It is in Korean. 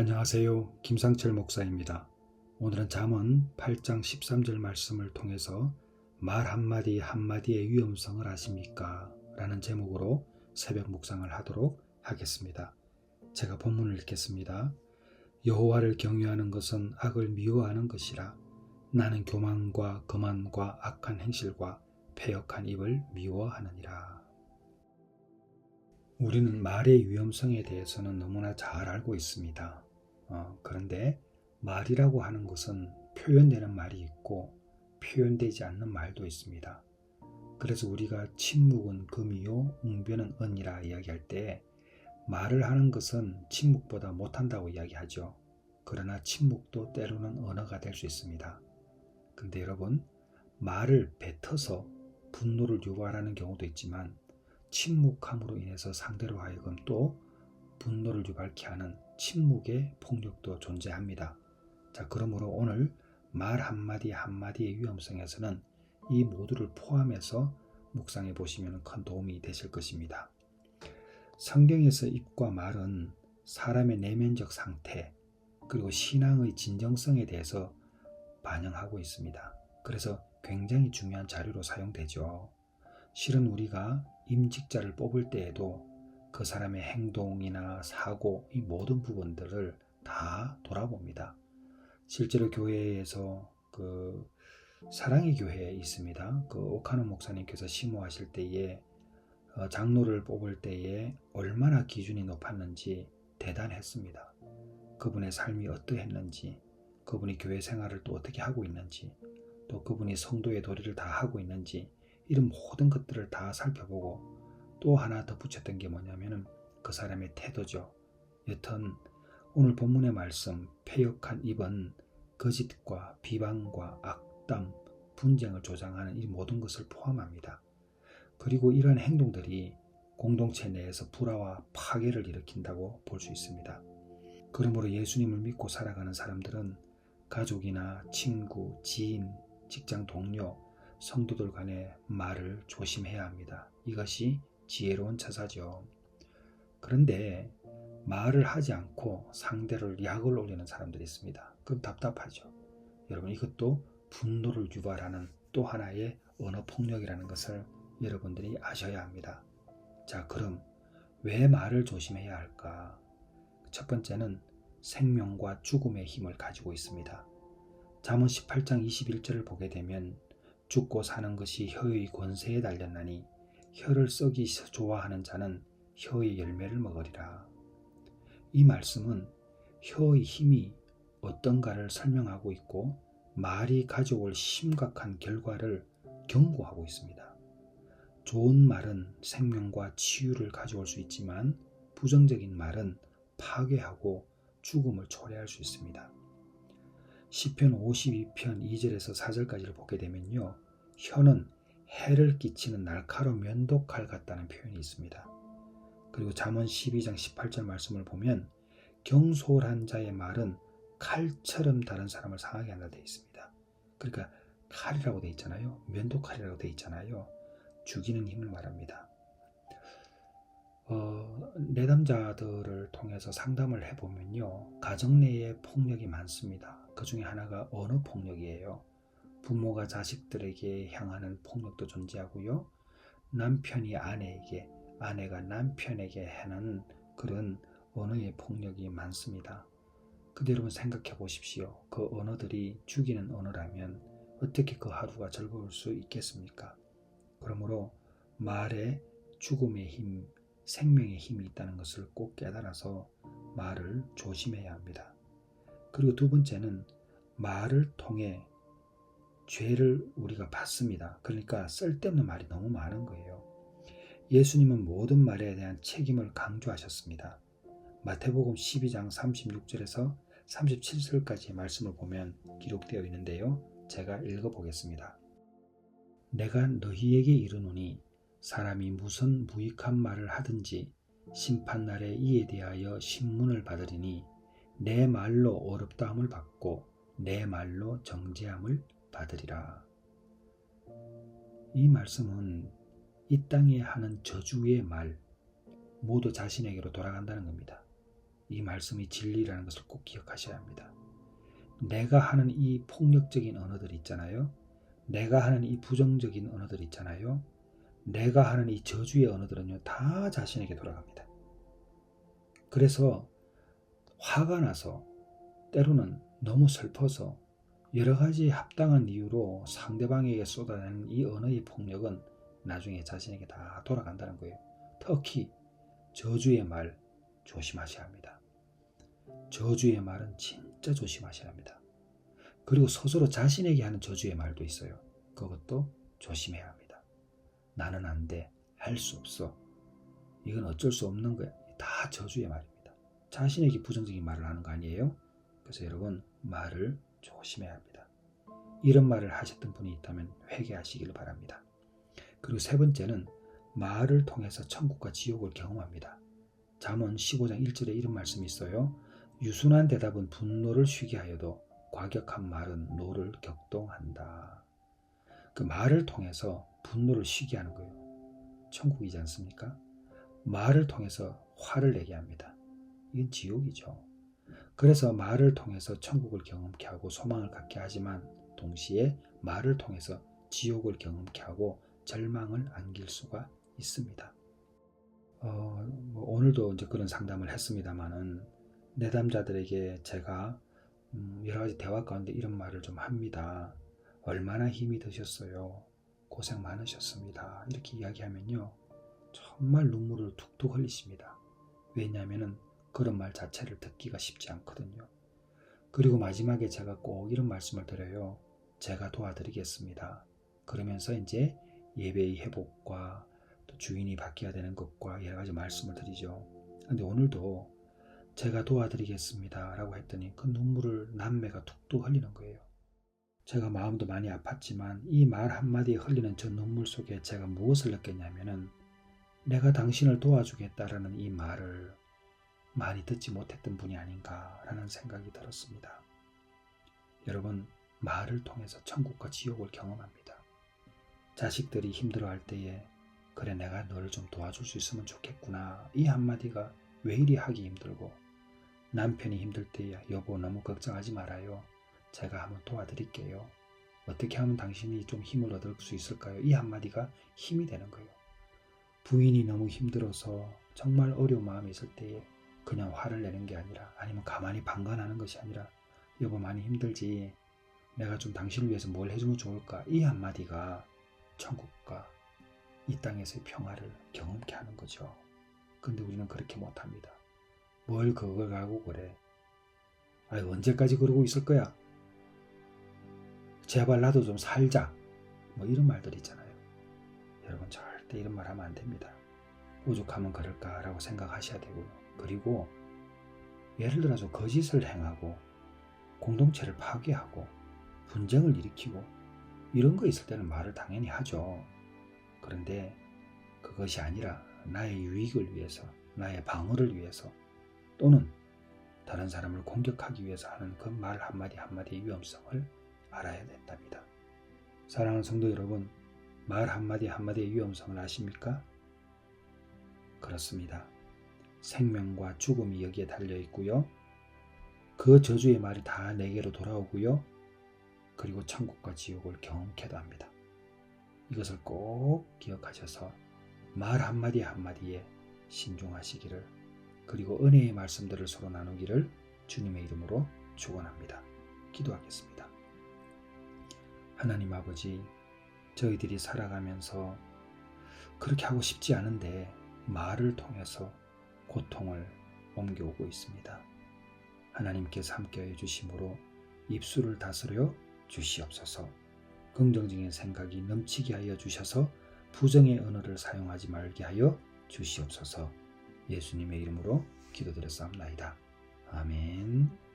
안녕하세요. 김상철 목사입니다. 오늘은 잠언 8장 13절 말씀을 통해서 말 한마디 한마디의 위험성을 아십니까? 라는 제목으로 새벽 묵상을 하도록 하겠습니다. 제가 본문을 읽겠습니다. 여호와를 경외하는 것은 악을 미워하는 것이라 나는 교만과 거만과 악한 행실과 패역한 입을 미워하느니라. 우리는 말의 위험성에 대해서는 너무나 잘 알고 있습니다. 어, 그런데 말이라고 하는 것은 표현되는 말이 있고 표현되지 않는 말도 있습니다. 그래서 우리가 침묵은 금이요, 웅변은 은이라 이야기할 때 말을 하는 것은 침묵보다 못한다고 이야기하죠. 그러나 침묵도 때로는 언어가 될 수 있습니다. 근데 여러분, 말을 뱉어서 분노를 유발하는 경우도 있지만 침묵함으로 인해서 상대로 하여금 또 분노를 유발케 하는 침묵의 폭력도 존재합니다. 자, 그러므로 오늘 말 한마디 한마디의 위험성에서는 이 모두를 포함해서 묵상해 보시면 큰 도움이 되실 것입니다. 성경에서 입과 말은 사람의 내면적 상태 그리고 신앙의 진정성에 대해서 반영하고 있습니다. 그래서 굉장히 중요한 자료로 사용되죠. 실은 우리가 임직자를 뽑을 때에도 그 사람의 행동이나 사고 이 모든 부분들을 다 돌아봅니다. 실제로 교회에서 그 사랑의 교회에 있습니다. 그 오카노 목사님께서 심호하실 때에 어, 장로를 뽑을 때에 얼마나 기준이 높았는지 대단했습니다. 그분의 삶이 어떠했는지, 그분이 교회 생활을 또 어떻게 하고 있는지, 또 그분이 성도의 도리를 다 하고 있는지 이런 모든 것들을 다 살펴보고 또 하나 덧붙였던 게 뭐냐면은 그 사람의 태도죠. 여튼 오늘 본문의 말씀 폐역한 입은 거짓과 비방과 악담, 분쟁을 조장하는 이 모든 것을 포함합니다. 그리고 이러한 행동들이 공동체 내에서 불화와 파괴를 일으킨다고 볼 수 있습니다. 그러므로 예수님을 믿고 살아가는 사람들은 가족이나 친구, 지인, 직장 동료, 성도들 간의 말을 조심해야 합니다. 이것이 지혜로운 처사죠. 그런데 말을 하지 않고 상대를 약을 올리는 사람들이 있습니다. 그럼 답답하죠. 여러분 이것도 분노를 유발하는 또 하나의 언어 폭력이라는 것을 여러분들이 아셔야 합니다. 자, 그럼 왜 말을 조심해야 할까? 첫 번째는 생명과 죽음의 힘을 가지고 있습니다. 잠언 18장 21절을 보게 되면 죽고 사는 것이 혀의 권세에 달렸나니 혀를 썩이 좋아하는 자는 혀의 열매를 먹으리라. 이 말씀은 혀의 힘이 어떤가를 설명하고 있고 말이 가져올 심각한 결과를 경고하고 있습니다. 좋은 말은 생명과 치유를 가져올 수 있지만 부정적인 말은 파괴하고 죽음을 초래할 수 있습니다. 시편 52편 2절에서 4절까지를 보게 되면요. 혀는 해를 끼치는 날카로운 면도칼 같다는 표현이 있습니다. 그리고 잠언 12장 18절 말씀을 보면 경솔한 자의 말은 칼처럼 다른 사람을 상하게 한다 되어 있습니다. 그러니까 칼이라고 되어 있잖아요. 면도칼이라고 되어 있잖아요. 죽이는 힘을 말합니다. 어, 내담자들을 통해서 상담을 해보면요. 가정 내에 폭력이 많습니다. 그 중에 하나가 언어 폭력이에요. 부모가 자식들에게 향하는 폭력도 존재하고요. 남편이 아내에게, 아내가 남편에게 하는 그런 언어의 폭력이 많습니다. 여러분 생각해 보십시오. 그 언어들이 죽이는 언어라면 어떻게 그 하루가 즐거울 수 있겠습니까? 그러므로 말에 죽음의 힘, 생명의 힘이 있다는 것을 꼭 깨달아서 말을 조심해야 합니다. 그리고 두 번째는 말을 통해 죄를 우리가 받습니다. 그러니까 쓸데없는 말이 너무 많은 거예요. 예수님은 모든 말에 대한 책임을 강조하셨습니다. 마태복음 12장 36절에서 37절까지의 말씀을 보면 기록되어 있는데요. 제가 읽어보겠습니다. 내가 너희에게 이르노니 사람이 무슨 무익한 말을 하든지 심판날에 이에 대하여 신문을 받으리니 내 말로 어렵다함을 받고 내 말로 정죄함을 받으리라. 이 말씀은 이 땅에 하는 저주의 말 모두 자신에게로 돌아간다는 겁니다. 이 말씀이 진리라는 것을 꼭 기억하셔야 합니다. 내가 하는 이 폭력적인 언어들 있잖아요. 내가 하는 이 부정적인 언어들 있잖아요. 내가 하는 이 저주의 언어들은요, 다 자신에게 돌아갑니다. 그래서 화가 나서 때로는 너무 슬퍼서 여러 가지 합당한 이유로 상대방에게 쏟아내는 이 언어의 폭력은 나중에 자신에게 다 돌아간다는 거예요. 특히 저주의 말 조심하셔야 합니다. 저주의 말은 진짜 조심하셔야 합니다. 그리고 스스로 자신에게 하는 저주의 말도 있어요. 그것도 조심해야 합니다. 나는 안 돼. 할 수 없어. 이건 어쩔 수 없는 거야. 다 저주의 말입니다. 자신에게 부정적인 말을 하는 거 아니에요? 그래서 여러분 말을 조심해야 합니다. 이런 말을 하셨던 분이 있다면 회개하시기를 바랍니다. 그리고 세 번째는 말을 통해서 천국과 지옥을 경험합니다. 잠언 15장 1절에 이런 말씀이 있어요. 유순한 대답은 분노를 쉬게 하여도 과격한 말은 노를 격동한다. 그 말을 통해서 분노를 쉬게 하는 거예요. 천국이지 않습니까? 말을 통해서 화를 내게 합니다. 이건 지옥이죠. 그래서 말을 통해서 천국을 경험케 하고 소망을 갖게 하지만 동시에 말을 통해서 지옥을 경험케 하고 절망을 안길 수가 있습니다. 어, 뭐 오늘도 이제 그런 상담을 했습니다만은 내담자들에게 제가 음, 여러 가지 대화 가운데 이런 말을 좀 합니다. 얼마나 힘이 드셨어요. 고생 많으셨습니다. 이렇게 이야기하면요. 정말 눈물을 툭툭 흘리십니다. 왜냐하면 그런 말 자체를 듣기가 쉽지 않거든요. 그리고 마지막에 제가 꼭 이런 말씀을 드려요. 제가 도와드리겠습니다. 그러면서 이제 예배의 회복과 또 주인이 바뀌어야 되는 것과 여러 가지 말씀을 드리죠. 근데 오늘도 제가 도와드리겠습니다. 라고 했더니 그 눈물을 남매가 툭툭 흘리는 거예요. 제가 마음도 많이 아팠지만 이 말 한마디에 흘리는 저 눈물 속에 제가 무엇을 느꼈냐면은 내가 당신을 도와주겠다라는 이 말을 많이 듣지 못했던 분이 아닌가라는 생각이 들었습니다. 여러분, 말을 통해서 천국과 지옥을 경험합니다. 자식들이 힘들어할 때에 그래 내가 너를 좀 도와줄 수 있으면 좋겠구나 이 한마디가 왜 이리 하기 힘들고 남편이 힘들 때야 여보 너무 걱정하지 말아요. 제가 한번 도와드릴게요. 어떻게 하면 당신이 좀 힘을 얻을 수 있을까요? 이 한마디가 힘이 되는 거예요. 부인이 너무 힘들어서 정말 어려운 마음이 있을 때에 그냥 화를 내는 게 아니라 아니면 가만히 방관하는 것이 아니라 여보 많이 힘들지 내가 좀 당신을 위해서 뭘 해주면 좋을까 이 한마디가 천국과 이 땅에서의 평화를 경험케 하는 거죠. 근데 우리는 그렇게 못합니다. 뭘 그걸 가고 그래. 아 언제까지 그러고 있을 거야? 제발 나도 좀 살자. 뭐 이런 말들 있잖아요. 여러분 절대 이런 말 하면 안 됩니다. 오죽하면 그럴까라고 생각하셔야 되고요. 그리고 예를 들어서 거짓을 행하고 공동체를 파괴하고 분쟁을 일으키고 이런 거 있을 때는 말을 당연히 하죠. 그런데 그것이 아니라 나의 유익을 위해서, 나의 방어를 위해서 또는 다른 사람을 공격하기 위해서 하는 그 말 한마디 한마디의 위험성을 알아야 된답니다. 사랑하는 성도 여러분, 말 한마디 한마디의 위험성을 아십니까? 그렇습니다. 생명과 죽음이 여기에 달려 있고요. 그 저주의 말이 다 내게로 돌아오고요. 그리고 천국과 지옥을 경험케도 합니다. 이것을 꼭 기억하셔서 말 한마디 한마디에 신중하시기를 그리고 은혜의 말씀들을 서로 나누기를 주님의 이름으로 축원합니다. 기도하겠습니다. 하나님 아버지, 저희들이 살아가면서 그렇게 하고 싶지 않은데 말을 통해서 고통을 옮겨오고 있습니다. 하나님께서 함께해 주심으로 입술을 다스려 주시옵소서. 긍정적인 생각이 넘치게 하여 주셔서 부정의 언어를 사용하지 말게 하여 주시옵소서. 예수님의 이름으로 기도드렸사옵나이다. 아멘.